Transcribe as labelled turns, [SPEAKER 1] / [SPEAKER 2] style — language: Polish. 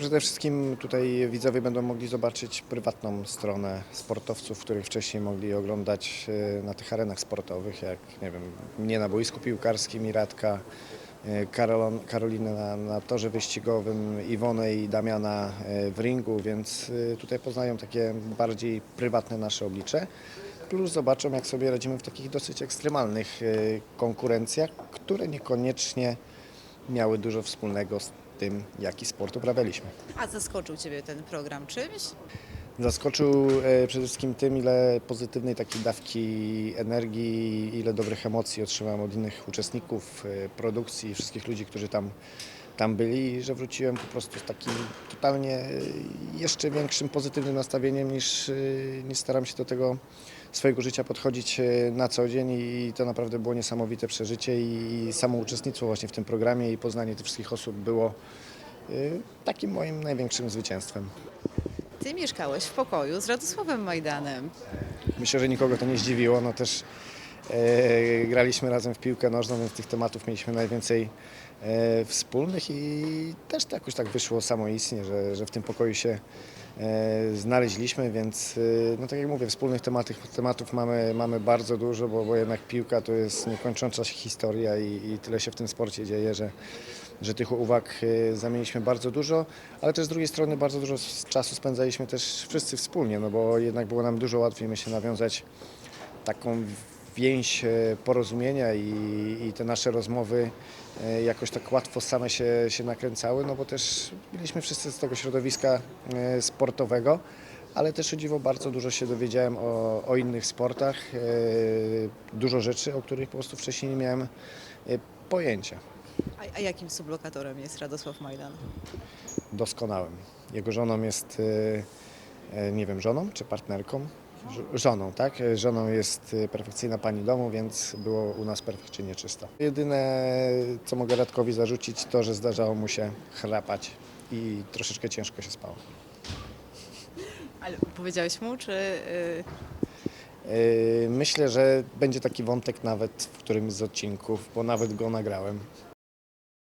[SPEAKER 1] Przede wszystkim tutaj widzowie będą mogli zobaczyć prywatną stronę sportowców, których wcześniej mogli oglądać e, na tych arenach sportowych, jak nie wiem, mnie na boisku piłkarskim i Radka, e, Karolinę na, na torze wyścigowym, Iwonę i Damiana e, w ringu, więc tutaj poznają takie bardziej prywatne nasze oblicze. Plus zobaczą, jak sobie radzimy w takich dosyć ekstremalnych konkurencjach, które niekoniecznie miały dużo wspólnego z tym, jaki sport uprawialiśmy.
[SPEAKER 2] A zaskoczył Ciebie ten program czymś?
[SPEAKER 1] Zaskoczył e, przede wszystkim tym, ile pozytywnej takiej dawki energii, ile dobrych emocji otrzymałem od innych uczestników e, produkcji, wszystkich ludzi, którzy tam, tam byli i że wróciłem po prostu z takim totalnie e, jeszcze większym pozytywnym nastawieniem niż, e, niż staram się do tego swojego życia podchodzić e, na co dzień i to naprawdę było niesamowite przeżycie i samo uczestnictwo właśnie w tym programie i poznanie tych wszystkich osób było takim moim największym zwycięstwem.
[SPEAKER 2] Ty mieszkałeś w pokoju z Radosławem Majdanem.
[SPEAKER 1] Myślę, że nikogo to nie zdziwiło. No też graliśmy razem w piłkę nożną, więc tych tematów mieliśmy najwięcej e, wspólnych i też to jakoś tak wyszło samoistnie, że, że w tym pokoju się e, znaleźliśmy, więc e, no tak jak mówię, wspólnych tematów, tematów mamy, mamy bardzo dużo, bo, bo jednak piłka to jest niekończąca się historia i, i tyle się w tym sporcie dzieje, że, że tych uwag e, zamieniliśmy bardzo dużo, ale też z drugiej strony bardzo dużo czasu spędzaliśmy też wszyscy wspólnie, no bo jednak było nam dużo łatwiej myślę nawiązać taką więź e, porozumienia i, i te nasze rozmowy e, jakoś tak łatwo same się, się nakręcały, no bo też byliśmy wszyscy z tego środowiska e, sportowego, ale też o dziwo bardzo dużo się dowiedziałem o, o innych sportach, dużo rzeczy, o których po prostu wcześniej nie miałem pojęcia.
[SPEAKER 2] A, a jakim sublokatorem jest Radosław Majdan?
[SPEAKER 1] doskonałym. Jego żoną jest, nie wiem, żoną czy partnerką? Żoną, tak? Żoną jest e, perfekcyjna pani domu, więc było u nas perfekcyjnie czysto. Jedyne, co mogę Radkowi zarzucić, to, że zdarzało mu się chrapać i troszeczkę ciężko się spało.
[SPEAKER 2] Ale powiedziałeś mu, czy... y,
[SPEAKER 1] E, Myślę, że będzie taki wątek nawet w którymś z odcinków, bo nawet go nagrałem.